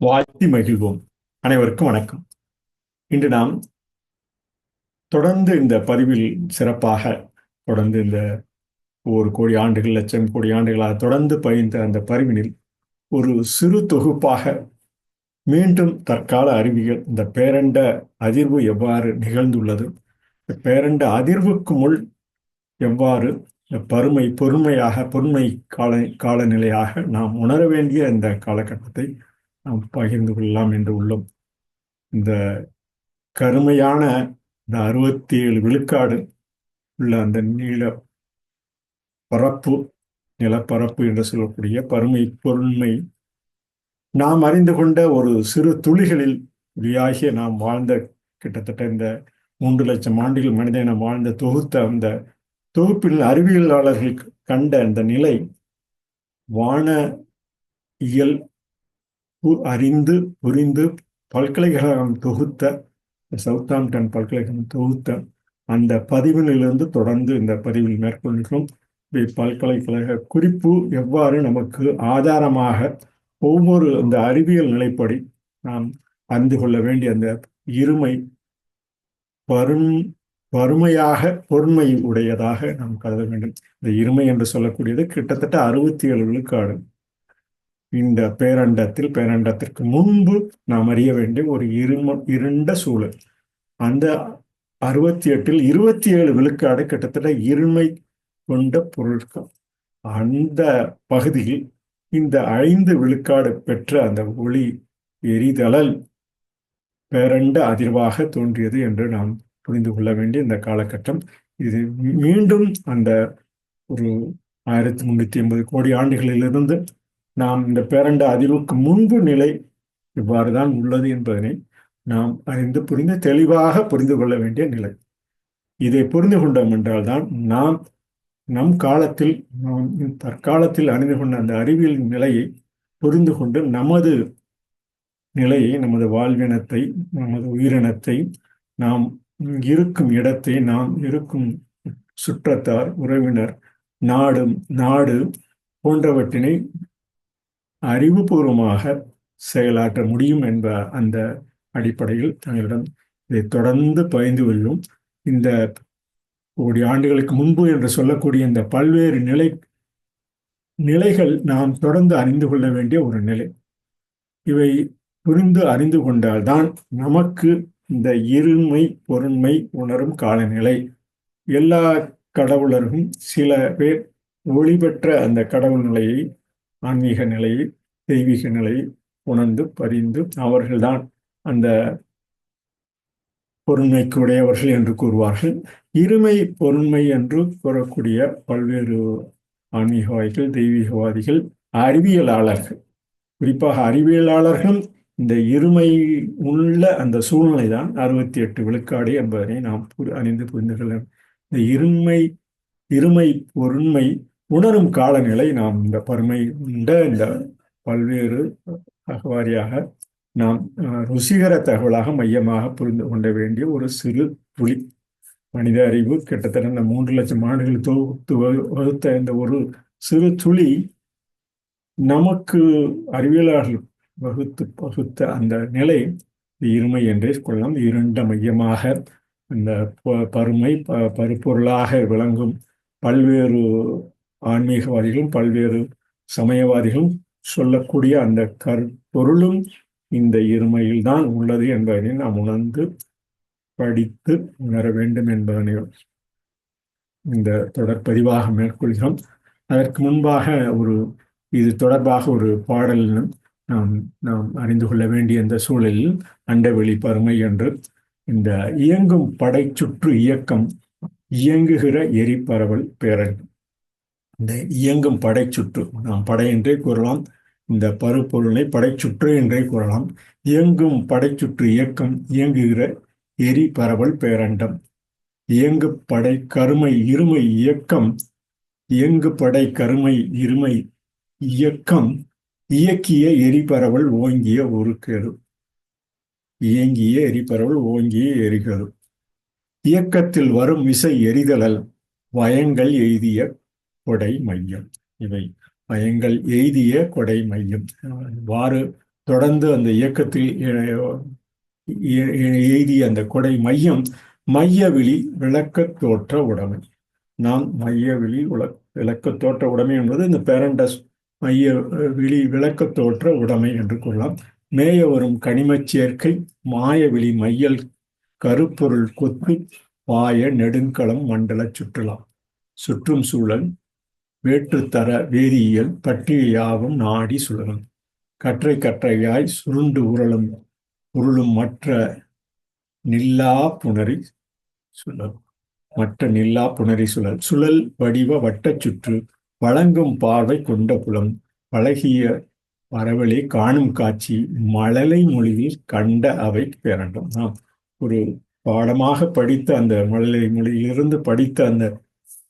வாழ்த்தி மகிழ்வோம். அனைவருக்கும் வணக்கம். இன்று நாம் தொடர்ந்து இந்த பதிவில் சிறப்பாக தொடர்ந்து இந்த ஒரு கோடி ஆண்டுகள் லட்சம் கோடி ஆண்டுகளாக தொடர்ந்து பயின்ற அந்த பதிவினில் ஒரு சிறு தொகுப்பாக மீண்டும் தற்கால அறிவியல் இந்த பேரண்ட அதிர்வு எவ்வாறு நிகழ்ந்துள்ளது இந்த பேரண்ட அதிர்வுக்கு முள் எவ்வாறு இந்த பருமை பொறுமையாக பொறுமை கால காலநிலையாக நாம் உணர வேண்டிய இந்த காலகட்டத்தை நாம் பகிர்ந்து கொள்ளலாம் என்று உள்ளோம். இந்த கருமையான இந்த அறுபத்தி ஏழு விழுக்காடு உள்ள அந்த நீள பரப்பு நிலப்பரப்பு என்று சொல்லக்கூடிய பருமை பொருண்மை நாம் அறிந்து கொண்ட ஒரு சிறு துளிகளில் வெளியாகிய நாம் வாழ்ந்த கிட்டத்தட்ட இந்த மூன்று லட்சம் ஆண்டுகள் மனிதனம் வாழ்ந்த தொகுத்த அந்த தொகுப்பில் அறிவியலாளர்கள் கண்ட அந்த நிலை வான இயல் அறிந்து புரிந்து பல்கலைக்கழகம் தொகுத்த சவுத்தாம்டன் பல்கலைக்கழகம் தொகுத்த அந்த பதிவிலிருந்து தொடர்ந்து இந்த பதிவில் மேற்கொள்கிறோம். பல்கலைக்கழக குறிப்பு எவ்வாறு நமக்கு ஆதாரமாக ஒவ்வொரு அந்த அறிவியல் நிலைப்படி நாம் அறிந்து கொள்ள வேண்டிய அந்த இருமை பரும் வறுமையாக பொறுமை உடையதாக நாம் கருத வேண்டும். இந்த இருமை என்று சொல்லக்கூடியது கிட்டத்தட்ட அறுபத்தி ஏழு விழுக்காடு. இந்த பேரண்டத்தில் பேரண்டத்திற்கு முன்பு நாம் அறிய வேண்டிய ஒரு இரும இருண்ட சூழல். அந்த அறுபத்தி எட்டில் இருபத்தி ஏழு விழுக்காடு கிட்டத்தட்ட இருமை கொண்ட பொருட்கள். அந்த பகுதியில் இந்த ஐந்து விழுக்காடு பெற்ற அந்த ஒளி எரிதழல் பேரண்ட அதிர்வாக தோன்றியது என்று நாம் புரிந்து கொள்ள வேண்டிய இந்த காலகட்டம். இது மீண்டும் அந்த ஒரு ஆயிரத்தி முன்னூத்தி எண்பது கோடி ஆண்டுகளிலிருந்து நாம் இந்த பேரண்ட அதிர்வுக்கு முன்பு நிலை இவ்வாறுதான் உள்ளது என்பதனை நாம் அறிந்து புரிந்து தெளிவாக புரிந்து கொள்ள வேண்டிய நிலை. இதை புரிந்து கொண்டோம் என்றால்தான் நாம் நம் காலத்தில் நாம் தற்காலத்தில் அணிந்து கொண்ட அந்த அறிவியல் நிலையை புரிந்து கொண்டு நமது நிலையை நமது வாழ்வினத்தை நமது உயிரினத்தை நாம் இருக்கும் இடத்தை நாம் இருக்கும் சுற்றத்தார் உறவினர் நாடும் நாடு போன்றவற்றினை அறிவுபூர்வமாக செயலாற்ற முடியும் என்ற அந்த அடிப்படையில் தங்களிடம் இதை தொடர்ந்து பயந்து கொள்ளும். இந்த கோடி ஆண்டுகளுக்கு முன்பு என்று சொல்லக்கூடிய இந்த பல்வேறு நிலை நிலைகள் நாம் தொடர்ந்து அறிந்து கொள்ள வேண்டிய ஒரு நிலை. இவை புரிந்து அறிந்து கொண்டால்தான் நமக்கு இந்த இருமை பொருண்மை உணரும் காலநிலை. எல்லா கடவுளரும் சில பேர் ஒளி பெற்ற அந்த கடவுள் நிலையை ஆன்மீக நிலையை தெய்வீக நிலையை உணர்ந்து பறிந்து அவர்கள்தான் அந்த பொருண்மைக்கு உடையவர்கள் என்று கூறுவார்கள். இருமை பொருண்மை என்று கூறக்கூடிய பல்வேறு ஆன்மீகவாதிகள் தெய்வீகவாதிகள் அறிவியலாளர்கள். குறிப்பாக அறிவியலாளர்கள் இந்த இருமை உள்ள அந்த சூழ்நிலை தான் அறுபத்தி எட்டு விழுக்காடு என்பதனை நாம் அறிந்து புரிந்து கொள்ள இந்த இருமை இருமை பொருண்மை உணரும் காலநிலை நாம் இந்த பருமை உண்ட இந்த பல்வேறு அகவாரியாக நாம் ருசிகர தகவலாக மையமாக புரிந்து கொள்ள வேண்டிய ஒரு சிறு துளி மனித அறிவு கிட்டத்தட்ட இந்த மூன்று லட்சம் ஆண்டுகள் தொகுத்து வகுத்த இந்த ஒரு சிறு துளி நமக்கு அறிவியலாளர்கள் வகுத்து வகுத்த அந்த நிலை இருமை என்றே கொள்ளலாம். இருண்ட மையமாக இந்த பருமை ப பருப்பொருளாக விளங்கும் பல்வேறு ஆன்மீகவாதிகளும் பல்வேறு சமயவாதிகளும் சொல்லக்கூடிய அந்த கருப்பொருளும் இந்த இருமையில் தான் உள்ளது என்பதனை நாம் உணர்ந்து படித்து உணர வேண்டும் என்பதனை இந்த தொடர் பதிவாக மேற்கொள்கிறோம். அதற்கு முன்பாக ஒரு இது தொடர்பாக ஒரு பாடல் நாம் நாம் அறிந்து கொள்ள வேண்டிய இந்த சூழலில் அண்டவெளி பருமை என்று இந்த இயங்கும் படை சுற்று இயக்கம் இயங்குகிற எரிபரவல் பேரன். இந்த இயங்கும் படை சுற்று நாம் படை என்றே கூறலாம் இந்த பருப்பொருளை படைச்சுற்று என்றே கூறலாம். இயங்கும் படைச்சுற்று இயக்கம் இயங்குகிற எரி பரவல் பேரண்டம். இயங்கு படை கருமை இருமை இயக்கம் இயங்கு படை கருமை இருமை இயக்கம் இயக்கிய எரிபரவல் ஓங்கிய ஒரு கேடு இயங்கிய எரிபரவல் ஓங்கிய எரிகரு இயக்கத்தில் வரும் விசை எரிதலல் வயங்கள் எய்திய கொடை மையம். இவை எங்கள் எய்திய கொடை மையம். வாறு தொடர்ந்து அந்த இயக்கத்தில் எய்திய அந்த கொடை மையம் மையவிழி விளக்க தோற்ற உடைமை. நாம் மையவிழி விளக்க தோற்ற உடைமை என்பது இந்த பேரண்டஸ் மைய விழி விளக்க தோற்ற உடைமை என்று கொள்ளலாம் மேய வரும் கனிமச் சேர்க்கை மாயவிழி மையல் கருப்பொருள் கொத்து பாய நெடுங்களம் மண்டல சுற்றுலா சுற்றும் சூழல் வேற்றுத்தர வேதியியல் பற்றிய யாவும் நாடி சுழலும். கற்றை கற்றையாய் சுருண்டு உருளும் உருளும் மற்ற நில்லா புணரி சுழல். மற்ற நில்லா புணரி சுழல். சுழல் வடிவ வட்டச் சுற்று வழங்கும் பார்வை கொண்ட புலம் பழகிய பரவலே காணும் காட்சி மழலை மொழியில் கண்ட அவை பேரண்டம். ஒரு பாடமாக படித்த அந்த மழலை மொழியிலிருந்து படித்த அந்த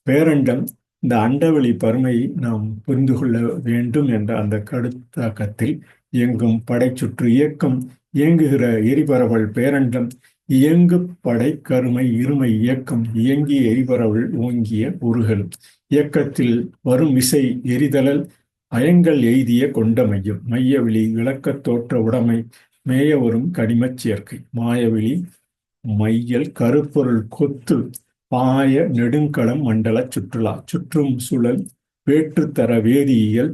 பேரண்டம் இந்த அண்டவெளி பருமையை நாம் புரிந்து கொள்ள வேண்டும் என்ற அந்த கருத்தாக்கத்தில் இயங்கும் படைச்சுற்று இயக்கம் இயங்குகிற எரிபரவல் பேரண்டம் இயங்கு படை கருமை இருமை இயக்கம் இயங்கிய எரிபரவல் ஓங்கிய உருகல். இயக்கத்தில் வரும் விசை எரிதலல் அயங்கள் எய்திய கொண்ட மையம் மையவெளி விளக்கத் தோற்ற உடைமை மேய வரும் கனிமச் சேர்க்கை மாயவெளி மையல் கருப்பொருள் கொத்து பாய நெடுங்களம் மண்டல சுற்றுலா. சுற்றும் சுழல் வேற்றுத்தர வேதியியல்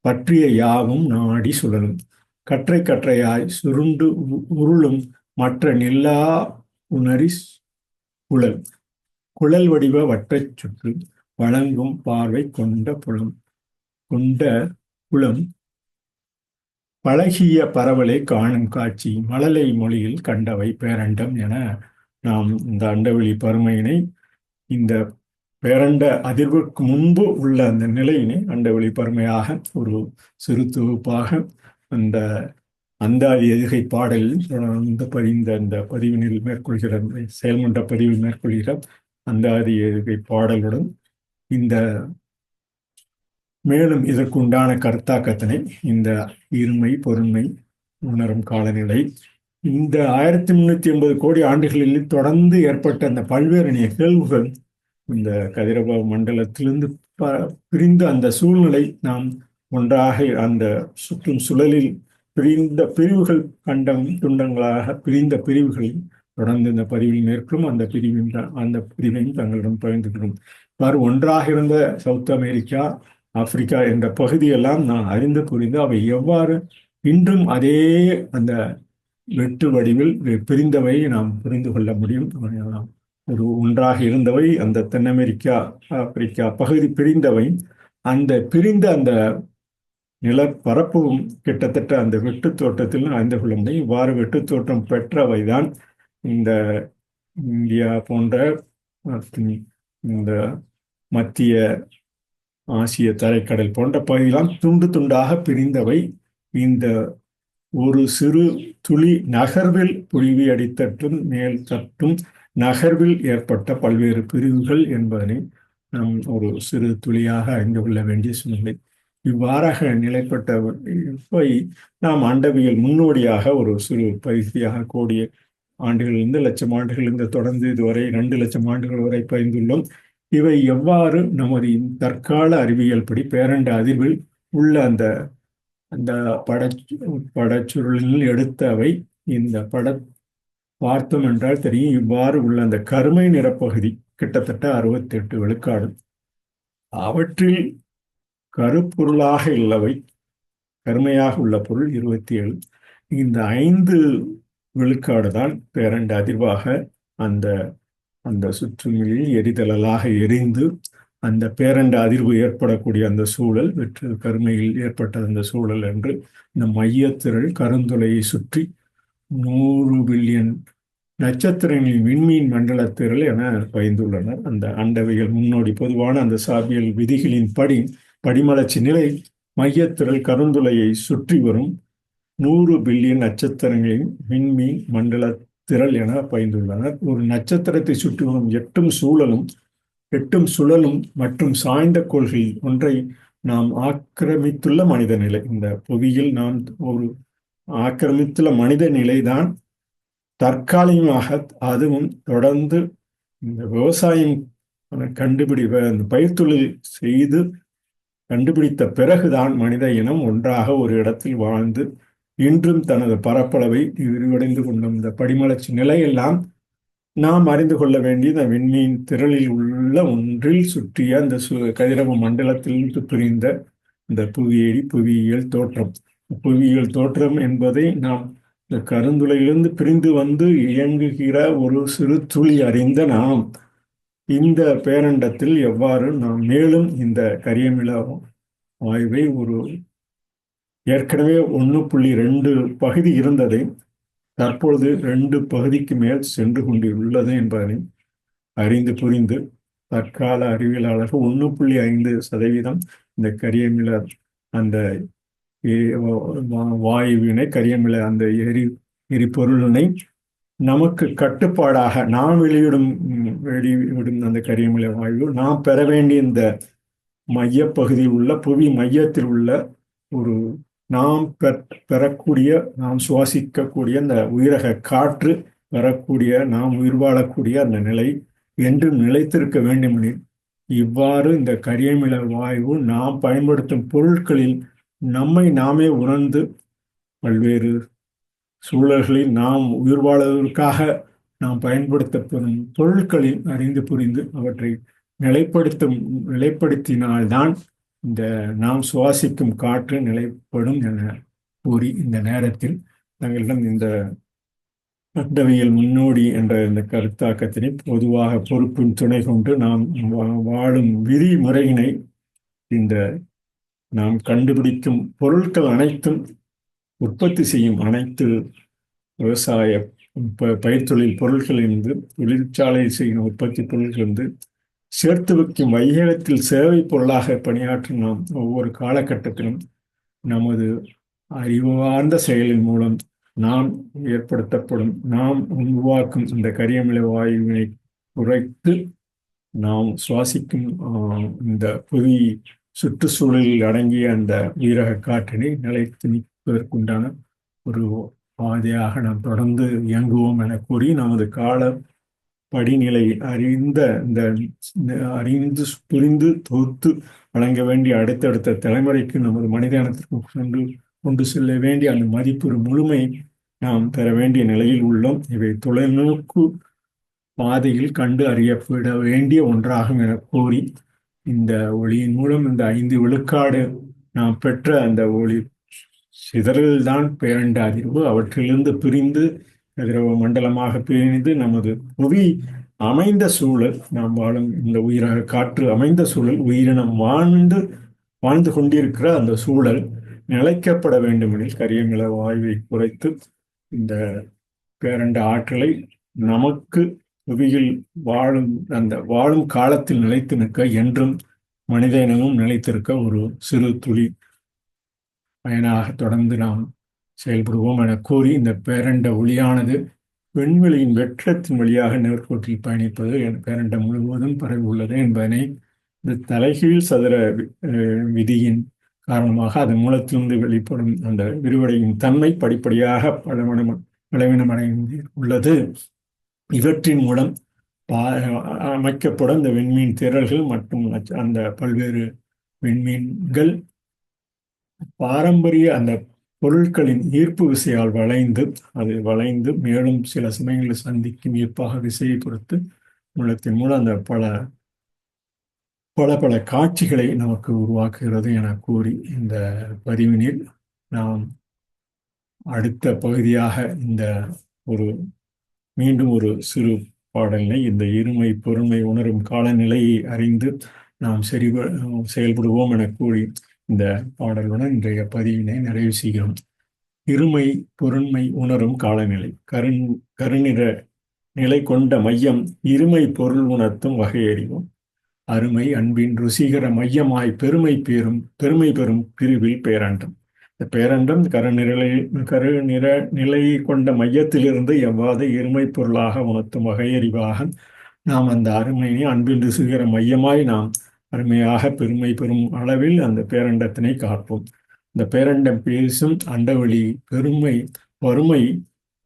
பற்றிய யாவும் நாடி சுழலும். கற்றை கற்றையாய் சுருண்டு உருளும் மற்ற நில்லா உணரி குழல் குழல் வடிவ வட்டச் சுற்று வழங்கும் பார்வை கொண்ட புலம் கொண்ட புலம். பழகிய பரவலை காணும் காட்சி மழலை மொழியில் கண்டவை பேரண்டம் என நாம் இந்த அண்டவெளி பருமையினை இந்த பேரண்ட அதிர்வுக்கு முன்பு உள்ள அந்த நிலையினை அண்டவெளி பருமையாக ஒரு சிறு தொகுப்பாக அந்த அந்தாதி எதுகை பாடலில் தொடர்ந்து பதிந்த அந்த பதிவினில் மேற்கொள்கிற செயல்மன்ற பதிவில் மேற்கொள்கிற அந்தாதி எதுகை பாடலுடன் இந்த மேலும் இதற்கு உண்டான கருத்தாக்கத்தினை இந்த இருமை பொருண்மை உணரும் காலநிலை இந்த ஆயிரத்தி முந்நூற்றி எண்பது கோடி ஆண்டுகளில் தொடர்ந்து ஏற்பட்ட அந்த பல்வேறு நிகழ்வுகள் இந்த கதிரவ மண்டலத்திலிருந்து ப பிரிந்த அந்த சூழ்நிலை நாம் ஒன்றாக அந்த சுற்றும் சுழலில் பிரிந்த பிரிவுகள் கண்டம் துண்டங்களாக பிரிந்த பிரிவுகளில் தொடர்ந்து இந்த பதிவில் மேற்கும் அந்த பிரிவின் அந்த பிரிவையும் தங்களிடம் பகிர்ந்துக்கிறோம். இவ்வாறு ஒன்றாக இருந்த சவுத் அமெரிக்கா ஆப்பிரிக்கா என்ற பகுதியெல்லாம் நான் அறிந்து புரிந்து அவை எவ்வாறு இன்றும் அதே அந்த வெட்டு வடிவில் பிரிந்தவை நாம் புரிந்து கொள்ள முடியும். ஒரு ஒன்றாக இருந்தவை அந்த தென் அமெரிக்கா ஆப்பிரிக்கா பகுதி பிரிந்தவை. அந்த பிரிந்த அந்த நிலப்பரப்பும் கிட்டத்தட்ட அந்த வெட்டு தோட்டத்தில் அறிந்து கொள்ள முடியும். இவ்வாறு வெட்டு தோட்டம் பெற்றவை தான் இந்த இந்தியா போன்ற இந்த மத்திய ஆசிய தரைக்கடல் போன்ற பகுதியெல்லாம் துண்டு துண்டாக பிரிந்தவை. இந்த ஒரு சிறு துளி நகர்வில் புழுவி அடித்தட்டும் மேல் தட்டும் நகர்வில் ஏற்பட்ட பல்வேறு பிரிவுகள் என்பதனை நாம் ஒரு சிறு துளியாக அறிந்து கொள்ள வேண்டிய சூழ்நிலை. இவ்வாறாக நிலைப்பட்டவை நாம் அண்டவியல் முன்னோடியாக ஒரு சிறு பயிற்சியாக கூடிய ஆண்டுகளிலிருந்து லட்சம் ஆண்டுகளிலிருந்து தொடர்ந்து இதுவரை இரண்டு லட்சம் ஆண்டுகள் வரை பயந்துள்ளோம் இவை எவ்வாறு நமது தற்கால அறிவியல் படி பேரண்ட அதிர்வில் உள்ள அந்த அந்த பட படச்சுருளில் எடுத்தவை இந்த பட பார்த்தோம் என்றால் தெரியும். இவ்வாறு உள்ள அந்த கருமை நிறப்பகுதி கிட்டத்தட்ட அறுபத்தி எட்டு விழுக்காடு. அவற்றில் கருப்பொருளாக உள்ளவை கருமையாக உள்ள பொருள் இருபத்தி ஏழு இந்த ஐந்து விழுக்காடு தான் பேரண்டு அதிர்வாக அந்த அந்த சுற்றுமிழில் எரிதலாக எரிந்து அந்த பேரண்ட அதிர்வு ஏற்படக்கூடிய அந்த சூழல் வெற்று கருமையில் ஏற்பட்ட அந்த சூழல் என்று இந்த மையத்திரள் கருந்துளையை சுற்றி நூறு பில்லியன் நட்சத்திரங்களின் விண்மீன் மண்டலத்திரள் என பயந்துள்ளனர். அந்த அண்டவைகள் முன்னோடி பொதுவான அந்த சாபியல் விதிகளின் படி படிமலர்ச்சி நிலை மையத்திரள் கருந்துளையை சுற்றி வரும் நூறு பில்லியன் நட்சத்திரங்களின் விண்மீன் மண்டல திரள் என பயந்துள்ளனர். ஒரு நட்சத்திரத்தை சுற்றி வரும் எட்டும் சூழலும் எட்டும் சுழலும் மற்றும் சாய்ந்த கொள்கை ஒன்றை நாம் ஆக்கிரமித்துள்ள மனித நிலை. இந்த புவியில் நாம் ஒரு ஆக்கிரமித்துள்ள மனித நிலைதான். தற்காலிகமாக அதுவும் தொடர்ந்து இந்த விவசாயம் கண்டுபிடி இந்த பயிர்த்தொழில் செய்து கண்டுபிடித்த பிறகுதான் மனித இனம் ஒன்றாக ஒரு இடத்தில் வாழ்ந்து இன்றும் தனது பரப்பளவை விரிவடைந்து கொண்ட இந்த படிமலர்ச்சி நிலையெல்லாம் நாம் அறிந்து கொள்ள வேண்டிய இந்த விண்மீன் திரளில் உள்ள ஒன்றில் சுற்றிய அந்த சு கதிரவ மண்டலத்தில் பிரிந்த இந்த புவியேடி புவியியல் தோற்றம். புவியியல் தோற்றம் என்பதை நாம் இந்த கருந்துளையிலிருந்து பிரிந்து வந்து இயங்குகிற ஒரு சிறு துளி அறிந்த நாம். இந்த பேரண்டத்தில் எவ்வாறு நாம் மேலும் இந்த கரியமில வாயுவை ஒரு ஏற்கனவே ஒன்று புள்ளி ரெண்டு பகுதி இருந்ததை தற்பொழுது ரெண்டு பகுதிக்கு மேல் சென்று கொண்டுள்ளது என்பதனை அறிந்து புரிந்து தற்கால அறிவியலாளர்கள் ஒன்று புள்ளி ஐந்து சதவீதம் இந்த கரியமில அந்த வாயுவினை கரியமில அந்த எரி எரிபொருளினை நமக்கு கட்டுப்பாடாக நாம் வெளியிடும் வெளியிடும் அந்த கரியமில வாயு நாம் பெற வேண்டிய இந்த மையப்பகுதியில் உள்ள புவி மையத்தில் உள்ள ஒரு நாம் பெறக்கூடிய நாம் சுவாசிக்கக்கூடிய அந்த உயிரக காற்று பெறக்கூடிய நாம் உயிர் வாழக்கூடிய அந்த நிலை என்றும் நிலைத்திருக்க வேண்டுமெனில் இவ்வாறு இந்த கரியமில வாயு நாம் பயன்படுத்தும் பொருட்களில் நம்மை நாமே உணர்ந்து பல்வேறு சூழல்களில் நாம் உயிர் வாழ்வதற்காக நாம் பயன்படுத்தப்படும் பொருட்களில் அறிந்து புரிந்து அவற்றை நிலைப்படுத்தும் நிலைப்படுத்தினால்தான் இந்த நாம் சுவாசிக்கும் காற்று நிலைப்படும் என கூறி இந்த நேரத்தில் தங்களிடம் இந்த அண்டவியல் முன்னோடி என்ற இந்த கருத்தாக்கத்தினை பொதுவாக பொறுப்பின் துணை கொண்டு நாம் வாழும் விதிமுறையினை இந்த நாம் கண்டுபிடிக்கும் பொருட்கள் அனைத்தும் உற்பத்தி செய்யும் அனைத்து விவசாய பயிர் தொழில் பொருட்களிலிருந்து தொழிற்சாலை செய்யும் உற்பத்தி பொருட்களிலிருந்து சேர்த்து வைக்கும் வையகத்தில் சேவை பொருளாக பணியாற்றும் நாம் ஒவ்வொரு காலகட்டத்திலும் நமது அறிவார்ந்த செயலின் மூலம் நாம் ஏற்படுத்தப்படும் நாம் உருவாக்கும் இந்த கரியமில வாயுவினை குறைத்து நாம் சுவாசிக்கும் இந்த புவி சுற்றுச்சூழலில் அடங்கிய அந்த வீரக காற்றினை நிலைத்து நிற்பதற்குண்டான ஒரு பாதையாக நாம் தொடர்ந்து இயங்குவோம் என கூறி நமது கால படிநிலை அறிந்த இந்த அறிந்து புரிந்து தொகுத்து வழங்க வேண்டிய அடுத்தடுத்த தலைமுறைக்கு நமது மனிதனத்திற்கு கொண்டு கொண்டு செல்ல வேண்டிய அந்த மதிப்பு முழுமை நாம் பெற வேண்டிய நிலையில் உள்ளோம். இவை தொலைநோக்கு பாதையில் கண்டு அறியப்பட வேண்டிய ஒன்றாகும் என கூறி இந்த ஒளியின் மூலம் இந்த ஐந்து விழுக்காடு நாம் பெற்ற அந்த ஒளி சிதறல்தான் பேரண்ட அதிர்வு அவற்றிலிருந்து பிரிந்து கதிரவ மண்டலமாக பிரிந்து நமது புவி அமைந்த சூழல் நாம் வாழும் இந்த உயிராக காற்று அமைந்த சூழல் உயிரினம் வாழ்ந்து வாழ்ந்து கொண்டிருக்கிற அந்த சூழல் நிலைக்கப்பட வேண்டுமெனில் கரியமில வாயுவை குறைத்து இந்த பேரண்ட ஆற்றலை நமக்கு புவியில் வாழும் அந்த வாழும் காலத்தில் நிலைத்து நிற்க என்றும் மனித இனமும் நிலைத்திருக்க ஒரு சிறு துளி பயனாக தொடர்ந்து நாம் செயல்படுவோம் என கூறி இந்த பேரண்ட ஒளியானது விண்வெளியின் வெற்றத்தின் வழியாக நேர்கோட்டில் பயணிப்பது என் பேரண்ட முழுவதும் பரவி உள்ளது என்பதனை இந்த தலைகீழ் சதுர விதியின் காரணமாக அதன் மூலத்திலிருந்து வெளிப்படும் அந்த விரிவடையின் தன்மை படிப்படியாக பலவினம் பலவீனமடைந்து உள்ளது இவற்றின் மூலம் அமைக்கப்படும் இந்த விண்மீன் திரள்கள் மற்றும் அந்த பல்வேறு விண்மீன்கள் பாரம்பரிய அந்த பொருட்களின் ஈர்ப்பு விசையால் வளைந்து அது வளைந்து மேலும் சில சமயங்களில் சந்திக்கும் ஈர்ப்பாக விசையை பொறுத்து மூலத்தின் மூலம் அந்த பல பல பல காட்சிகளை நமக்கு உருவாக்குகிறது என கூறி இந்த பதிவினில் நாம் அடுத்த பகுதியாக இந்த ஒரு மீண்டும் ஒரு சிறு பாடலினை இந்த இருமை பொறுமை உணரும் காலநிலையை அறிந்து நாம் சரி செயல்படுவோம் என கூறி இந்த பாடலுடன் இன்றைய பதிவினை நிறைவு செய்கிறோம். இருமை பொருண்மை உணரும் காலநிலை. கருண் கருநிற நிலை கொண்ட மையம் இருமை பொருள் உணர்த்தும் வகையறிவோம். அருமை அன்பின் ருசிகர மையமாய் பெருமை பெறும் பெருமை பெறும் பிரிவில் பேரண்டம். இந்த பேரண்டம் கருநிலை கருநிற நிலையை கொண்ட மையத்திலிருந்து எவ்வாறு இருமை பொருளாக உணர்த்தும் வகையறிவாக நாம் அந்த அருமையை அன்பின் ருசிகர மையமாய் நாம் அருமையாக பெருமை பெறும் அளவில் அந்த பேரண்டத்தினை காப்போம். இந்த பேரண்டம் பேசும் அண்டவெளி பெருமை வறுமை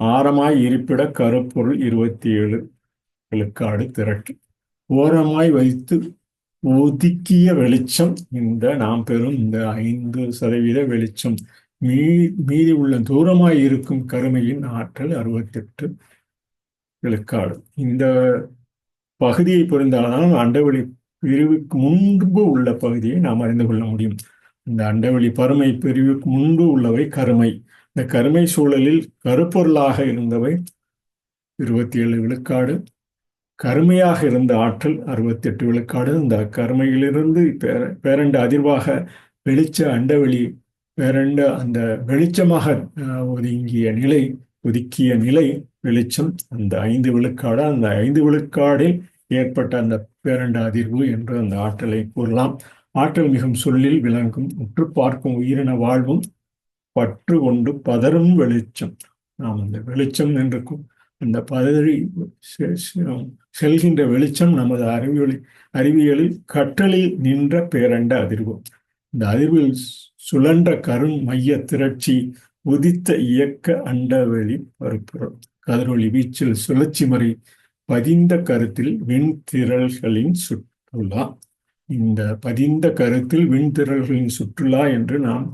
ஆரமாய் இருப்பிட கருப்பொருள் இருபத்தி ஏழு விழுக்காடு திரட்டு. ஓரமாய் வைத்து ஒதுக்கிய வெளிச்சம் இந்த நாம் பெறும் இந்த ஐந்து சதவீத வெளிச்சம். மீ மீதி உள்ள தூரமாய் இருக்கும் கருமையின் ஆற்றல் அறுபத்தெட்டு விழுக்காடு. இந்த பகுதியை புரிந்தால்தான் அண்டவெளி பிரிவுக்கு முன்பு உள்ள பகுதியை நாம் அறிந்து கொள்ள முடியும். இந்த அண்டவெளி பருமை பிரிவுக்கு முன்பு உள்ளவை கருமை. இந்த கருமை சூழலில் கருப்பொருளாக இருந்தவை. இருபத்தி ஏழு விழுக்காடு. கருமையாக இருந்த ஆற்றல் அறுபத்தி எட்டு விழுக்காடு. இந்த கருமையிலிருந்து பேரண்ட அதிர்வாக வெளிச்ச அண்டவெளி பேரண்ட அந்த வெளிச்சமாக ஒதுங்கிய நிலை ஒதுக்கிய நிலை வெளிச்சம். அந்த ஐந்து விழுக்காடு? அந்த ஐந்து விழுக்காடில் ஏற்பட்ட அந்த பேரண்ட அதிர்வு என்று அந்த ஆற்றலை கூறலாம். ஆற்றல் மிகும் சொல்லில் விளங்கும் உற்று பார்க்கும் உயிரின வாழ்வும் பற்று கொண்டு பதறும் வெளிச்சம். நாம் அந்த வெளிச்சம் என்று அந்த பதறி செல்கின்ற வெளிச்சம் நமது அறிவியலில் அறிவியலில் கற்றலில் நின்ற பேரண்ட அதிர்வு. இந்த அதிர்வில் சுழன்ற கரும் மைய திரட்சி உதித்த இயக்க அண்டவெளி பருப்புறம் கதிரொலி வீச்சில் சுழற்சி முறை பதிந்த கருத்தில் விண்திரள்களின் சுற்றுலா. இந்த பதிந்த கருத்தில் விண்திரள்களின் சுற்றுலா என்று நாம்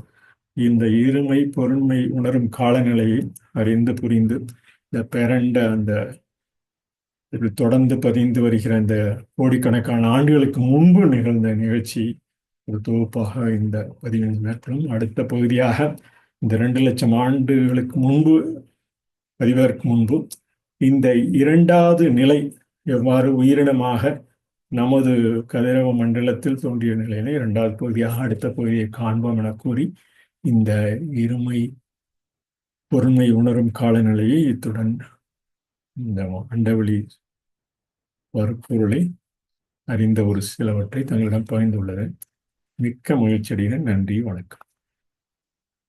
இந்த இருமை பொருண்மை உணரும் காலநிலையை அறிந்து புரிந்து இந்த பிறண்ட அந்த தொடர்ந்து பதிந்து வருகிற இந்த கோடிக்கணக்கான ஆண்டுகளுக்கு முன்பு நிகழ்ந்த நிகழ்ச்சி ஒரு தொகுப்பாக இந்த பதினைந்து நேரத்திலும் அடுத்த பகுதியாக இந்த ரெண்டு லட்சம் ஆண்டுகளுக்கு முன்பு பதிவதற்கு முன்பு இந்த இரண்டாவது நிலை எவ்வாறு உயிரினமாக நமது கதிரவ மண்டலத்தில் தோன்றிய நிலையினை இரண்டாவது பகுதியாக அடுத்த பகுதியை காண்போம் என கூறி இந்த இருமை பொறுமை உணரும் காலநிலையை இத்துடன் இந்த அண்டவெளி பொருளை அறிந்த ஒரு சிலவற்றை தங்களிடம் பகிர்ந்துள்ளது மிக்க முயற்சியுடன் நன்றி. வணக்கம்.